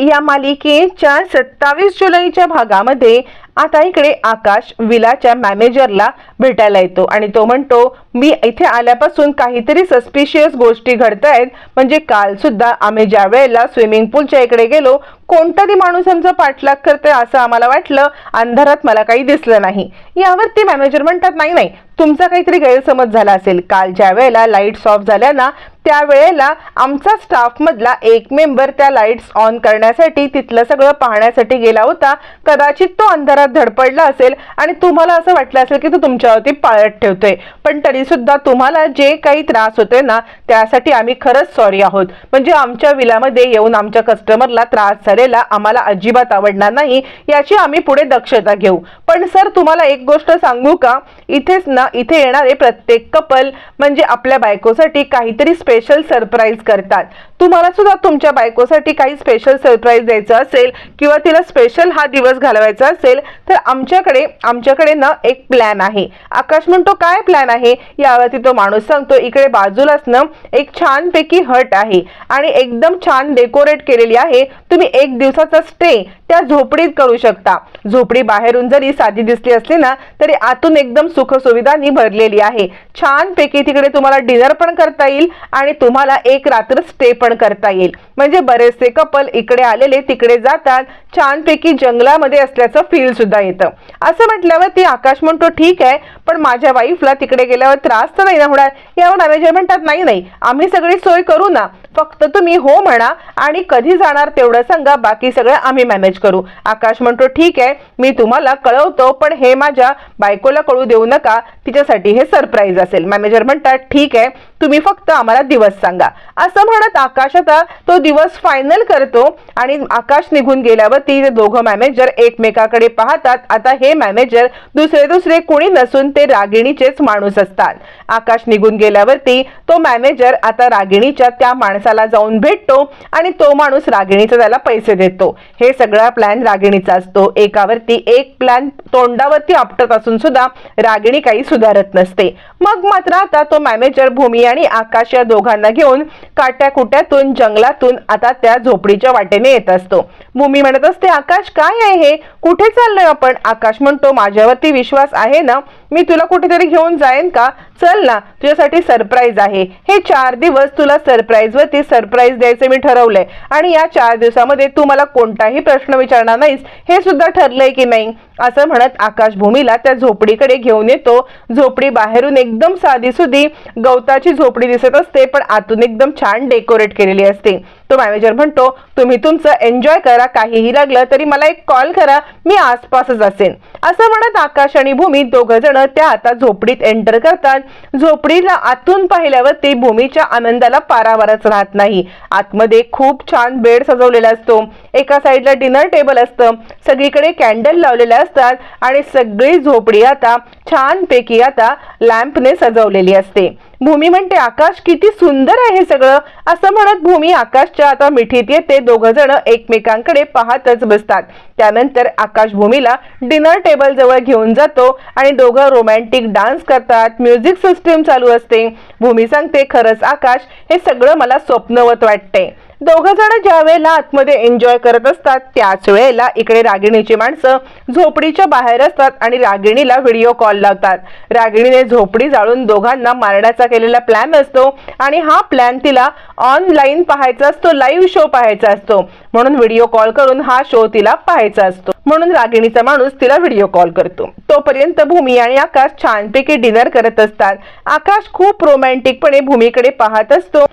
या मालिकेच्या सत्तावीस जुलैच्या भागामध्ये आता इकडे आकाश विलाच्या मॅनेजरला भेटायला येतो. आणि तो म्हणतो मी इथे आल्यापासून काहीतरी सस्पिशियस गोष्टी घडतायत. म्हणजे काल सुद्धा आम्ही ज्या वेळेला स्विमिंग पूलच्या इकडे गेलो कोणतरी माणूस आमचा पाठलाग करतोय असं आम्हाला वाटलं. अंधारात मला काही दिसलं नाही. यावरती मॅनेजर म्हणतात नाही नाही. तुमचा काहीतरी गैरसमज झाला असेल. काल ज्या वेळेला लाईट्स ऑफ झाल्या ना त्यावेळेला आमचा स्टाफ मधला एक मेंबर त्या लाईट्स ऑन करण्यासाठी तिथलं सगळं पाहण्यासाठी गेला होता. कदाचित तो अंधारात धडपडला असेल आणि तुम्हाला असं वाटलं असेल की तो तुमच्यावरती पाळत ठेवतोय. पण तरी सुद्धा तुम्हाला जे काही त्रास होते ना त्यासाठी आम्ही खरंच सॉरी आहोत. म्हणजे आमच्या विलामध्ये येऊन आमच्या कस्टमरला त्रास झालेला आम्हाला अजिबात आवडणार नाही याची आम्ही पुढे दक्षता घेऊ. पण सर तुम्हाला एक गोष्ट सांगू का? इथेच ना इथे येणारे प्रत्येक कपल म्हणजे आपल्या बायकोसाठी काहीतरी स्पेशल स्पेशल सरप्राईज करतात. तुम्हाला सुद्धा तुमच्या बायकोसाठी काही स्पेशल सरप्राईज द्यायचं असेल किंवा तिला स्पेशल हा दिवस घालवायचा असेल तर आमच्याकडे आमच्याकडे ना एक प्लॅन आहे. आकाश म्हणतो काय प्लॅन आहे? यावरती तो माणूस सांगतो इकडे बाजूलाच ना एक छानपैकी हट आहे आणि एकदम छान डेकोरेट केलेली आहे. तुम्ही एक दिवसाचा स्टे त्या झोपडीत करू शकता. झोपडी बाहेरून जरी साधी दिसली असली ना तरी आतून एकदम सुखसुविधांनी भरलेली आहे. छानपैकी तिकडे तुम्हाला डिनर पण करता येईल आणि तुम्हाला एक रात्र स्टे पण करता येईल. म्हणजे बरेचसे कपल इकडे आलेले तिकडे जातात. छानपैकी जंगलामध्ये असल्याचं फील सुद्धा येतं. असं म्हटल्यावर ती आकाश म्हणतो ठीक आहे पण माझ्या वाईफला तिकडे गेल्यावर त्रास तर नाही ना होणार? यावर मॅनेजर म्हणतात नाही नाही आम्ही सगळी सोय करू ना. फक्त तुम्ही हो म्हणा आणि कधी जाणार तेवढं सांगा बाकी सगळं आम्ही मॅनेज करू. आकाश म्हणतो ठीक आहे मी तुम्हाला कळवतो पण हे माझ्या बायकोला कळू देऊ नका. तिच्यासाठी हे सरप्राईज असेल. मॅनेजर म्हणतात ठीक आहे तुम्ही फक्त आम्हाला दिवस सांगा. असं म्हणत आकाश आता तो दिवस फायनल करतो आणि आकाश निघून गेल्यावरती ते दोघं मॅनेजर एकमेकाकडे पाहतात. आता हे मॅनेजर दुसरे दुसरे कोणी नसून ते रागिणीचेच माणूस असतात. आकाश निघून गेल्यावरती तो मॅनेजर आता रागिणीच्या त्या माणसाला जाऊन भेटतो आणि तो माणूस रागिणीचा त्याला पैसे देतो. हे सगळा प्लॅन रागिणीचा असतो. एकावरती एक प्लॅन तोंडावरती आपटत असून सुद्धा रागिणी काही सुधारत नसते. मग मात्र आता तो मॅनेजर भूमी आणि आकाश या दोघांना घेऊन काट्याकुट्यातून जंगलातून आता त्या झोपडीच्या वाटेने येत असतो. भूमी म्हणत असते आकाश काय आहे हे? कुठे चाललोय आपण? आकाश म्हणतो माझ्यावरती विश्वास आहे ना? मी तुला कुठेतरी घेऊन जाईन का? चल ना तुझ्यासाठी सरप्राईज आहे. हे चार दिवस तुला सरप्राईजवरती सरप्राईज द्यायचे मी ठरवलंय. आणि या चार दिवसामध्ये तू मला कोणताही प्रश्न विचारणार नाहीस हे सुद्धा ठरलंय की नाही. असं म्हणत आकाशभूमीला त्या झोपडीकडे घेऊन येतो. झोपडी बाहेरून एकदम साधी सुधी गवताची झोपडी दिसत असते पण आतून एकदम छान डेकोरेट केलेली असते. तो मॅनेजर म्हणतो तुम्ही तुमचं एन्जॉय करा काहीही लागलं तरी मला एक कॉल करा मी आसपासच असेन. असं म्हणत आकाश आणि भूमी दोघं जण त्या आता झोपडीत एंटर करतात. झोपडीला आतून पाहिल्यावर ते भूमीच्या आनंदाला पारावरच राहत नाही. आतमध्ये खूप छान बेड सजवलेला असतो. एका साईडला डिनर टेबल असतं. सगळीकडे कॅन्डल लावलेल्या असतात. आणि सगळी झोपडी आता छानपैकी आता लॅम्पने सजवलेली असते. भूमी म्हणते आकाश किती सुंदर आहे हे सगळं. असं म्हणत भूमी आकाशच्या आता मिठीत येते. दोघं जण एकमेकांकडे पाहतच बसतात. त्यानंतर आकाश भूमीला डिनर टेबल जवळ घेऊन जातो आणि दोघं रोमॅन्टिक डान्स करतात. म्युझिक सिस्टीम चालू असते. भूमी सांगते खरंच आकाश हे सगळं मला स्वप्नवत वाटते दोघ जण ज्या वेळेला आतमध्ये एन्जॉय करत असतात त्याच वेळेला इकडे रागिणीची माणसं झोपडीच्या बाहेर असतात आणि रागिणीला व्हिडिओ कॉल लावतात. रागिणीने झोपडी जाळून दोघांना मारण्याचा केलेला प्लॅन असतो आणि हा प्लॅन तिला ऑनलाईन पाहायचा असतो लाईव्ह शो पाहायचा असतो. म्हणून व्हिडिओ कॉल करून हा शो तिला पाहायचा असतो. म्हणून रागिणीचा माणूस तिला व्हिडिओ कॉल करतो. तोपर्यंत भूमी आणि आकाश छानपैकी डिनर करत असतात. आकाश खूप रोमॅन्टिकपणे भूमीकडे पाहत असतो.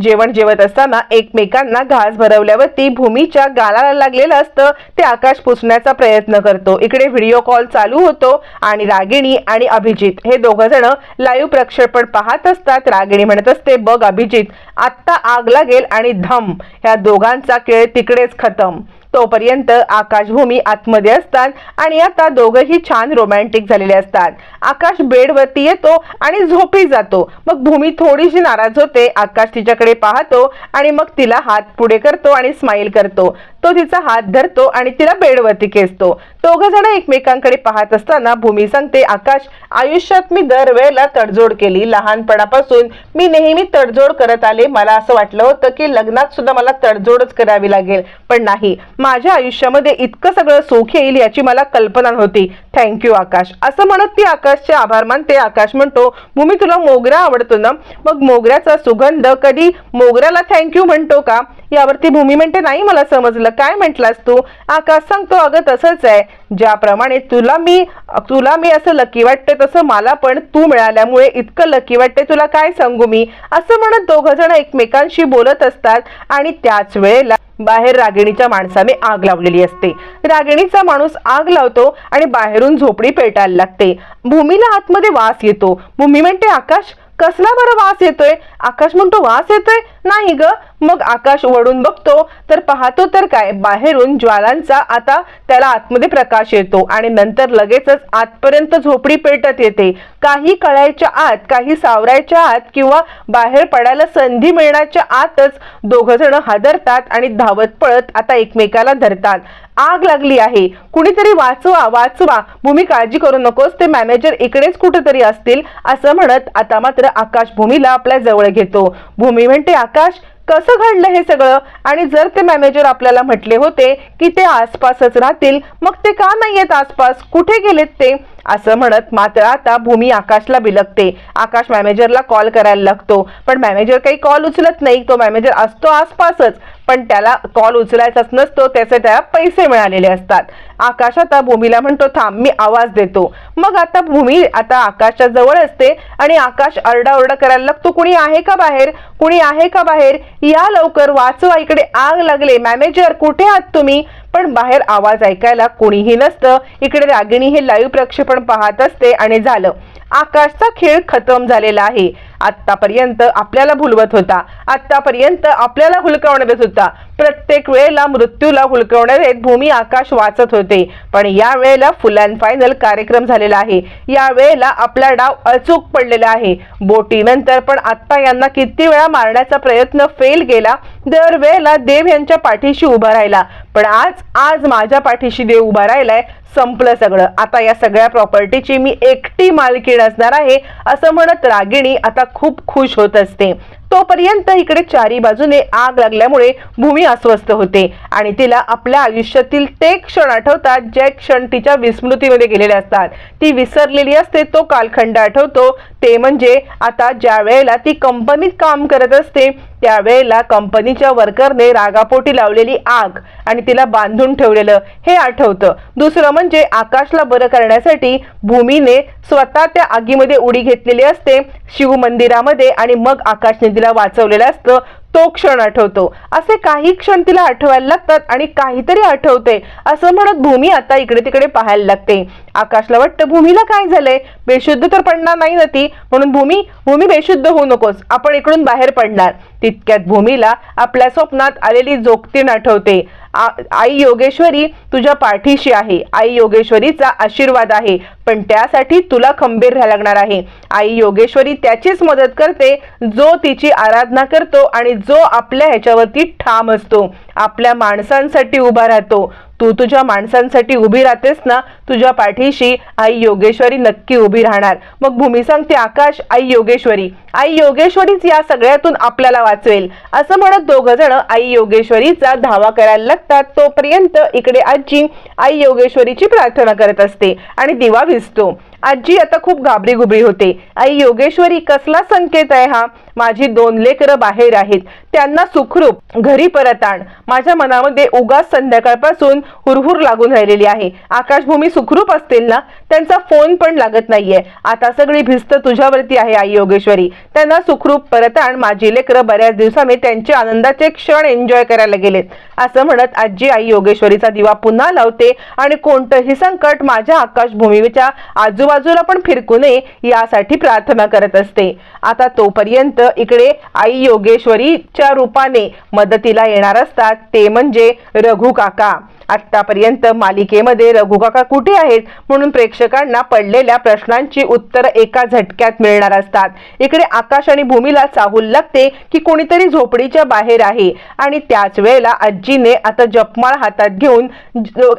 जेवण जेवत असताना एकमेकांना घास भरवल्यावरती भूमीच्या गालाला लागलेलं असतं. ते आकाश पुसण्याचा प्रयत्न करतो. इकडे व्हिडिओ कॉल चालू होतो आणि रागिणी आणि अभिजित हे दोघं जण लाईव्ह प्रक्षेपण पाहत असतात. रागिणी म्हणत असते बघ अभिजित आत्ता आग लागेल आणि धम ह्या दोघांचा खेळ तिकडेच खतम. तोपर्यंत आकाशभूमी आतमध्ये असतात आणि आता दोघंही छान रोमॅन्टिक झालेले असतात. आकाश बेडवरती येतो आणि झोपी जातो. मग भूमी थोडीशी नाराज होते. आकाश तिच्याकडे पाहतो आणि मग तिला हात पुढे करतो आणि स्माईल करतो. तो तिचा हात धरतो आणि तिला बेडवरती खेचतो. दोघं जण एकमेकांकडे पाहत असताना भूमी सांगते आकाश आयुष्यात मी दरवेळेला तडजोड केली. लहानपणापासून मी नेहमी तडजोड करत आले. मला असं वाटलं होतं की लग्नात सुद्धा मला तडजोडच करावी लागेल. पण नाही. माझ्या आयुष्यामध्ये इतकं सगळं सुख येईल याची मला कल्पना नव्हती. Thank you Akash. असं म्हणत ती आकाशचे आभार मानते. आकाश म्हणतो भूमी तुला मोगरा आवडतो ना? मग मोगऱ्याचा सुगंध कधी मोगऱ्याला थँक्यू म्हणतो का? यावरती भूमी म्हणते नाही मला समजलं. काय म्हटलास तू? आकाश सांगतो अगं तसंच आहे. ज्याप्रमाणे तुला मी तुला मी असं लकी वाटते तसं मला पण तू मिळाल्यामुळे इतकं लकी वाटते तुला काय सांगू मी? असं म्हणत दोघ जण एकमेकांशी बोलत असतात आणि त्याच वेळेला बाहेर रागिणीच्या माणसाने आग लावलेली असते. रागिणीचा माणूस आग लावतो आणि बाहेरून झोपडी पेटायला लागते. भूमीला आतमध्ये वास येतो. भूमी म्हणते आकाश कसला बरं वास येतोय? आकाश म्हणतो वास येतोय. नाही ग. मग आकाश वळून बघतो तर पाहतो तर काय? बाहेरून ज्वालांचा आता त्याला आतमध्ये प्रकाश येतो आणि नंतर लगेचच आतपर्यंत झोपडी पेटत येते. काही कळायच्या आत काही सावरायच्या आत किंवा बाहेर पडायला संधी मिळण्याच्या आतच दोघ जण हादरतात आणि धावत पळत आता एकमेकाला धरतात. आग लागली आहे. कुणीतरी वाचवा वाचवा. भूमी काळजी करू नकोस. ते मॅनेजर इकडेच कुठेतरी असतील असं म्हणत आता मात्र आकाश भूमीला आपल्या जवळ घेतो. भूमी म्हणते आकाश कसं घडलं हे सगळं? आणि जर ते मॅनेजर आपल्याला म्हटले होते की ते आसपासच राहतील मग ते का नाही येत आसपास? कुठे गेलेत ते? असं म्हणत मात्र आता भूमी आकाशला बिलकते आकाश मॅनेजरला कॉल करायला लागतो. पण मॅनेजर काही कॉल उचलत नाही. तो मॅनेजर असतो आसपासच. पण त्याला कॉल उचलायचाच नसतो त्याचे त्याला पैसे मिळालेले असतात. आकाश आता भूमीला म्हणतो थांब मी आवाज देतो. मग आता भूमी आता आकाशच्या जवळ असते आणि आकाश अरडाओरडा करायला लागतो कुणी आहे का बाहेर? कुणी आहे का बाहेर? या लवकर वाचवा इकडे आग लागले. मॅनेजर कुठे आहात तुम्ही? पण बाहेर आवाज ऐकायला कोणीही नसतं. इकडे रागिणी हे लाईव्ह प्रक्षेपण पाहत असते आणि झालं. आकाशचा खेळ खतम झालेला आहे. आत्तापर्यंत आपल्याला भुलवत होता. आत्तापर्यंत आपल्याला हुलकावण्यात देत होता. प्रत्येक वेळेला मृत्यूला हुलकावण्यात येत भूमी आकाश वाचत होते. पण या वेळेला फुल अँड फायनल कार्यक्रम झालेला आहे. या वेळेला आपला डाव अचूक पडलेला आहे. बोटीनंतर पण आत्ता यांना किती वेळा मारण्याचा प्रयत्न फेल गेला दर वेळेला देव यांच्या पाठीशी उभा राहिला. पण आज आज माझ्या पाठीशी देव उभा राहिलाय संपलं सगळं. आता या सगळ्या प्रॉपर्टीची मी एकटी मालकीण असणार आहे असं म्हणत रागिणी आता खूप खुश होत असते. तोपर्यंत इकडे चारी बाजूने आग लागल्यामुळे भूमी अस्वस्थ होते आणि तिला आपल्या आयुष्यातील ते क्षण आठवतात जे क्षण तिच्या विस्मृतीमध्ये गेलेले असतात. ती विसरलेली असते तो कालखंड आठवतो. ते म्हणजे आता ज्या वेळेला ती कंपनीत काम करत असते त्यावेळेला कंपनीच्या वर्करने रागापोटी लावलेली आग आणि तिला बांधून ठेवलेलं हे आठवतं. दुसरं म्हणजे आकाशला बरं करण्यासाठी भूमीने स्वतः त्या आगीमध्ये उडी घेतलेली असते शिव मंदिरामध्ये आणि मग आकाशने तिला वाचवलेलं असतं. तो क्षण आठवतो. असे काही क्षण तिला आठवायला लागतात आणि काहीतरी आठवते असं म्हणत भूमी आता इकडे तिकडे पाहायला लागते. आकाशला वाटतं भूमीला काय झालंय? बेशुद्ध तर पडणार नाही ना ती म्हणून भूमी भूमी बेशुद्ध होऊ नकोस. आपण इकडून बाहेर पडणार. तितक्यात भूमीला आपल्या स्वप्नात आलेली जोगतीण आठवते. आई योगेश्वरी तुझ्या पाठीशी आहे. आई योगेश्वरीचा आशीर्वाद आहे. पण त्यासाठी तुला खंबीर राहायला लागणार आहे. आई योगेश्वरी त्याचीच मदत करते जो तिची आराधना करतो आणि जो आपल्या ह्याच्यावरती ठाम असतो. आपल्या माणसांसाठी उभा राहतो. तू तुझ्या माणसांसाठी उभी राहतेस ना तुझ्या पाठीशी आई योगेश्वरी नक्की उभी राहणार. मग भूमी सांगते आकाश आई योगेश्वरी. आई योगेश्वरीच या सगळ्यातून आपल्याला वाचवेल. असं म्हणत दोघ जण आई योगेश्वरीचा धावा करायला लागतात. तोपर्यंत इकडे आजी आई योगेश्वरीची प्रार्थना करत असते आणि दिवा विसतो आजी आता खूप घाबरी गुबरी होते. आई योगेश्वरी कसला संकेत आहे हा? माझी दोन लेकरं बाहेर आहेत. त्यांना सुखरूप घरी परत आण. माझ्या मनामध्ये उगाच संध्याकाळपासून हुरहुर लागून राहिलेली आहे. आकाशभूमी सुखरूप असतील ना? त्यांचा फोन पण लागत नाहीये. आता सगळी भिस्त तुझ्यावरती आहे आई योगेश्वरी. त्यांना सुखरूप परत आण. माझी लेकरं बऱ्याच दिवसाने त्यांचे आनंदाचे क्षण एन्जॉय करायला गेलेत. असं म्हणत आजी आई योगेश्वरीचा दिवा पुन्हा लावते आणि कोणतंही संकट माझ्या आकाशभूमीच्या आजू आजूबाजूला पण फिरकू नये यासाठी प्रार्थना करत असते. आता तोपर्यंत इकडे आई योगेश्वरीच्या रूपाने मदतीला येणार असतात. ते म्हणजे रघु काका. आतापर्यंत मालिकेमध्ये रघुकाका कुठे आहेत? म्हणून प्रेक्षकांना पडलेल्या प्रश्नांची उत्तर एका झटक्यात मिळणार असतात. इकडे आकाश आणि भूमीला चाहूल लागते की कोणीतरी झोपडीच्या बाहेर आहे. आणि त्याच वेळेला आजीने आता जपमाळ हातात घेऊन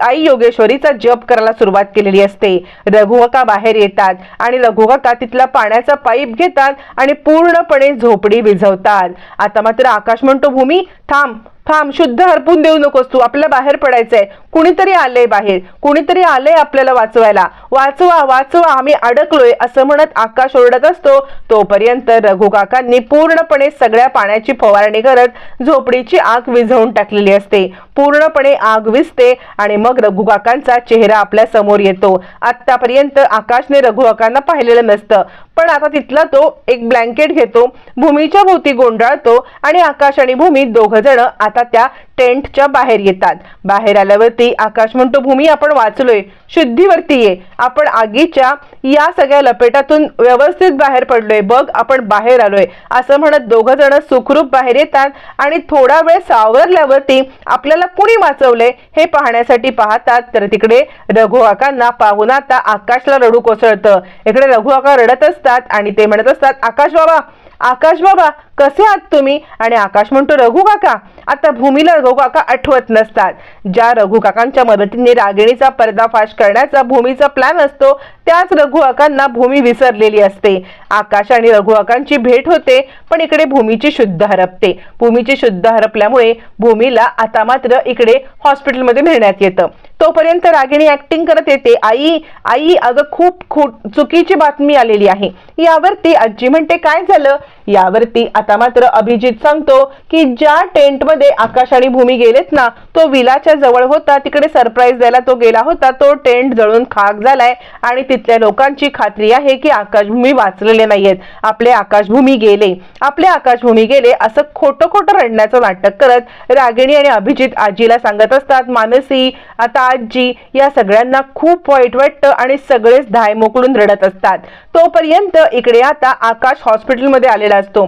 आई योगेश्वरीचा जप करायला सुरुवात केलेली असते. रघु बाहेर येतात आणि रघु काका तिथला पाण्याचा पाईप घेतात आणि पूर्णपणे झोपडी विझवतात. आता मात्र आकाश म्हणतो भूमी थांब थांब शुद्ध हरपून देऊ नकोस तू. आपल्याला बाहेर पडायचंय. कुणीतरी आलंय बाहेर. कुणीतरी आलंय आपल्याला वाचवायला. वाचवा वाचवा आम्ही अडकलोय असं म्हणत आकाश ओरडत असतो. तोपर्यंत रघु काकांनी पूर्णपणे सगळ्या पाण्याची फवारणी करत झोपडीची आग विझवून टाकलेली असते. पूर्णपणे आग विसते आणि मग रघुकाकांचा चेहरा आपल्यासमोर येतो. आतापर्यंत आकाशने रघुकाकांना पाहिलेलं नसतं. पण आता तिथला तो एक ब्लँकेट घेतो भूमीच्या भोवती गोंधळतो आणि आकाश आणि भूमी दोघ जण आता त्या टेंटच्या बाहेर येतात. बाहेर आल्यावरती आकाश म्हणतो भूमी आपण वाचलोय. शुद्धीवरती ये. आपण आगीच्या या सगळ्या लपेटातून व्यवस्थित बाहेर पडलोय. बघ आपण बाहेर आलोय. असं म्हणत दोघ जण सुखरूप बाहेर येतात आणि थोडा वेळ सावरल्यावरती आपल्याला कुणी वाचवलंय हे पाहण्यासाठी पाहतात. तर तिकडे रघु काकांना पाहून आता आकाशला रडू कोसळतं. इकडे रघु काका रडत असतात आणि ते म्हणत असतात आकाश बाबा आकाश बाबा कसे आहात तुम्ही? आणि आकाश म्हणतो रघु काका आता भूमीला रघु काका आठवत नसतात. ज्या रघु काकांच्या मदतीने रागिणीचा पर्दाफाश करण्याचा भूमीचा प्लॅन असतो त्याच रघु काकांना भूमी विसरलेली असते. आकाश आणि रघु काकांची भेट होते पण इकडे भूमीची शुद्ध हरपते. भूमीची शुद्ध हरपल्यामुळे भूमीला आता मात्र इकडे हॉस्पिटलमध्ये मिळण्यात येतं. तोपर्यंत रागिणी ऍक्टिंग करत येते. आई आई अगं खूप खूप चुकीची बातमी आलेली आहे. यावरती आजी म्हणते काय झालं? यावरती आता मात्र अभिजित सांगतो की ज्या टेंटमध्ये आकाश आणि भूमी गेलेत ना तो विलाच्या जवळ होता तिकडे सरप्राईज द्यायला तो गेला होता तो टेंट जळून खाक झालाय आणि तिथल्या लोकांची खात्री आहे की आकाशभूमी वाचलेले नाहीयेत. आपले आकाशभूमी गेले. आपले आकाशभूमी गेले असं खोटं खोटं रडण्याचं नाटक करत रागिणी आणि अभिजित आजीला सांगत असतात मानसी आता आजी या सगळ्यांना खूप वाईट वाटतं आणि सगळेच धाय मोकळून रडत असतात. तोपर्यंत इकडे आता आकाश हॉस्पिटलमध्ये आलेला असतो.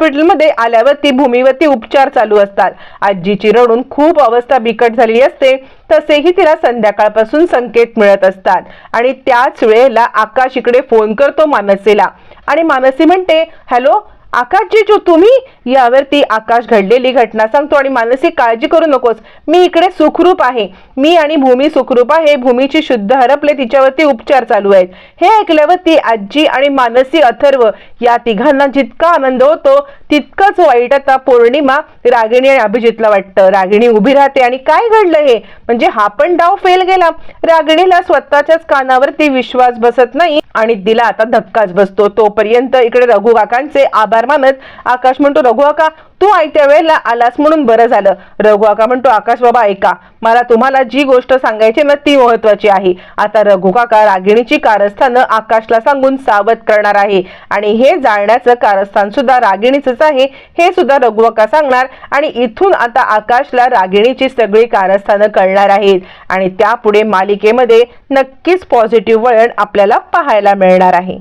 हॉस्पिटलमध्ये आल्यावरती भूमीवरती उपचार चालू असतात. आजीची रडून खूप अवस्था बिकट झालेली असते तसेही तिला संध्याकाळपासून संकेत मिळत असतात. आणि त्याच वेळेला आकाश इकडे फोन करतो मानसीला. आणि मानसी म्हणते हॅलो आकाश जो तुम्ही यावरती आकाश घडलेली घटना सांगतो आणि मानसिक काळजी करू नकोस. मी इकडे सुखरूप आहे. मी आणि भूमी सुखरूप आहे. भूमीची शुद्ध हरपले तिच्यावरती उपचार चालू आहेत. हे ऐकल्यावरती आजी आणि मानसी अथर्व या तिघांना जितका आनंद होतो तितकंच वाईट आता पौर्णिमा रागिणी आणि अभिजितला वाटतं. रागिणी उभी राहते आणि काय घडलं हे? म्हणजे हा पण डाव फेल गेला. रागिणीला स्वतःच्याच कानावरती विश्वास बसत नाही आणि तिला आता धक्काच बसतो. तोपर्यंत इकडे रघु आभार आभार मानत आकाश म्हणतो रघु काका तू आयत्या वेळेला आलास म्हणून बरं झालं. रघु काका म्हणतो आकाश बाबा ऐका मला तुम्हाला जी गोष्ट सांगायची ना ती महत्वाची आहे. आता रघु काका रागिणीची कारस्थानं आकाशला सांगून सावध करणार आहे. आणि हे जाळण्याचं कारस्थान सुद्धा रागिणीचंच आहे. हे सुद्धा रघु काका सांगणार आणि इथून आता आकाशला रागिणीची सगळी कारस्थानं कळणार आहेत. आणि त्यापुढे मालिकेमध्ये नक्कीच पॉझिटिव्ह वळण आपल्याला पाहायला मिळणार आहे.